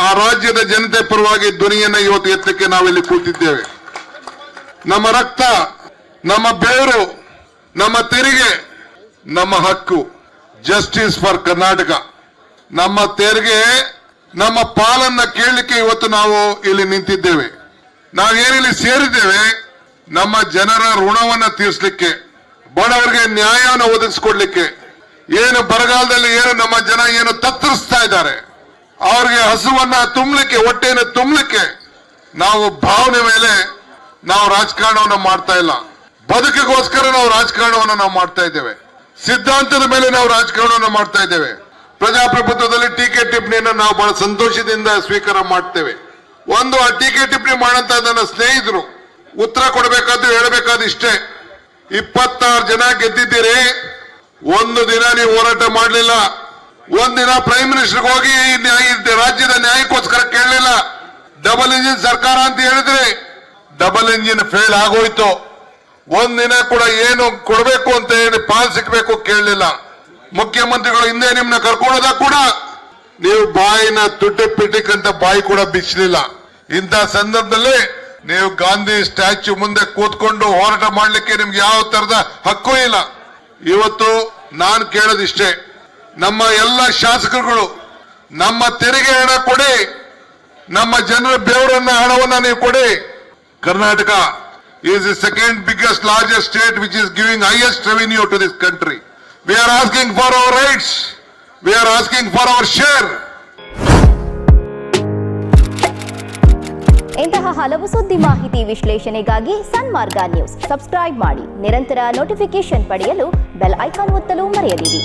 ಆ ರಾಜ್ಯದ ಜನತೆ ಪರವಾಗಿ ಧ್ವನಿಯನ್ನ ಇವತ್ತು ಎತ್ತಕ್ಕೆ ನಾವಿಲ್ಲಿ ಕೂತಿದ್ದೇವೆ. ನಮ್ಮ ರಕ್ತ, ನಮ್ಮ ಬೇರು, ನಮ್ಮ ತೆರಿಗೆ, ನಮ್ಮ ಹಕ್ಕು. ಜಸ್ಟಿಸ್ ಫಾರ್ ಕರ್ನಾಟಕ ನಮ್ಮ ತೆರಿಗೆ, ನಮ್ಮ ಪಾಲನ್ನ ಕೇಳಲಿಕ್ಕೆ ಇವತ್ತು ನಾವು ಇಲ್ಲಿ ನಿಂತಿದ್ದೇವೆ. ನಾವೇನಿಲ್ಲಿ ಸೇರಿದ್ದೇವೆ, ನಮ್ಮ ಜನರ ಋಣವನ್ನ ತೀರಿಸಲಿಕ್ಕೆ, ಬಡವರಿಗೆ ನ್ಯಾಯವನ್ನು ಒದಗಿಸ್ಕೊಡ್ಲಿಕ್ಕೆ. ಏನು ಬರಗಾಲದಲ್ಲಿ ಏನು ನಮ್ಮ ಜನ ಏನು ತತ್ತರಿಸ್ತಾ ಇದ್ದಾರೆ. ಅವ್ರಿಗೆ ಹಸುವನ್ನ ತುಂಬಲಿಕ್ಕೆ ಹೊಟ್ಟೆಯನ್ನು ತುಂಬಲಿಕ್ಕೆ ನಾವು ಭಾವನೆ ಮೇಲೆ ನಾವು ರಾಜಕಾರಣವನ್ನು ಮಾಡ್ತಾ ಇಲ್ಲ. ಬದುಕಿಗೋಸ್ಕರ ನಾವು ರಾಜಕಾರಣವನ್ನು ನಾವು ಮಾಡ್ತಾ ಇದ್ದೇವೆ. ಸಿದ್ಧಾಂತದ ಮೇಲೆ ನಾವು ರಾಜಕಾರಣವನ್ನು ಮಾಡ್ತಾ ಇದ್ದೇವೆ. ಪ್ರಜಾಪ್ರಭುತ್ವದಲ್ಲಿ ಟೀಕೆ ಟಿಪ್ಪಣಿಯನ್ನು ನಾವು ಬಹಳ ಸಂತೋಷದಿಂದ ಸ್ವೀಕಾರ ಮಾಡ್ತೇವೆ. ಒಂದು, ಆ ಟೀಕೆ ಟಿಪ್ಪಣಿ ಮಾಡಂತ ನನ್ನ ಸ್ನೇಹಿತರು ಉತ್ತರ ಕೊಡಬೇಕಾದ್ರು ಹೇಳಬೇಕಾದ ಇಷ್ಟೇ. ಇಪ್ಪತ್ತಾರು ಜನ ಗೆದ್ದಿದ್ದೀರಿ. ಒಂದು ದಿನ ನೀವು ಹೋರಾಟ ಮಾಡಲಿಲ್ಲ. ಒಂದಿನ ಪ್ರೈಮ್ ಮಿನಿಸ್ಟರ್ ಹೋಗಿ ರಾಜ್ಯದ ನ್ಯಾಯಕ್ಕೋಸ್ಕರ ಕೇಳಲಿಲ್ಲ. ಡಬಲ್ ಇಂಜಿನ್ ಸರ್ಕಾರ ಅಂತ ಹೇಳಿದ್ರೆ ಡಬಲ್ ಇಂಜಿನ್ ಫೇಲ್ ಆಗೋಯ್ತು. ಒಂದಿನ ಕೂಡ ಏನು ಕೊಡಬೇಕು ಅಂತ ಹೇಳಿ ಪಾಲ್ ಸಿಕ್ಬೇಕು ಕೇಳಲಿಲ್ಲ. ಮುಖ್ಯಮಂತ್ರಿಗಳು ಹಿಂದೆ ನಿಮ್ನ ಕರ್ಕೊಳ್ಳೋದಾಗ ಕೂಡ ನೀವು ಬಾಯಿನ ತುಟ್ಟಿ ಪಿಟಿಕ್ ಬಾಯಿ ಕೂಡ ಬಿಚ್ಚಲಿಲ್ಲ ಇಂಥ ಸಂದರ್ಭದಲ್ಲಿ ನೀವು ಗಾಂಧಿ ಸ್ಟ್ಯಾಚ್ಯೂ ಮುಂದೆ ಕೂತ್ಕೊಂಡು ಹೋರಾಟ ಮಾಡ್ಲಿಕ್ಕೆ ನಿಮ್ಗೆ ಯಾವ ತರದ ಹಕ್ಕು ಇಲ್ಲ. ಇವತ್ತು ನಾನು ಕೇಳೋದಿಷ್ಟೇ. ನಮ್ಮ ಎಲ್ಲ ಶಾಸಕರುಗಳು, ನಮ್ಮ ತೆರಿಗೆ ಹಣ ಕೊಡಿ, ನಮ್ಮ ಜನರ ಬೆವರನ್ನ ಹಣವನ್ನ ನೀವು ಕೊಡಿ. Karnataka is the second biggest largest state which is giving highest revenue to this country we are asking for our rights we are asking for our share ಇಂತಹ ಹಲವು ಸುದ್ದಿ ಮಾಹಿತಿ ವಿಶ್ಲೇಷಣೆಗಾಗಿ ಸನ್ಮಾರ್ಗ ನ್ಯೂಸ್. ಸಬ್ಸ್ಕ್ರೈಬ್ ಮಾಡಿ. ನಿರಂತರ ನೋಟಿಫಿಕೇಶನ್ ಪಡೆಯಲು ಬೆಲ್ ಐಕಾನ್ ಒತ್ತಲು ಮರೆಯದಿರಿ.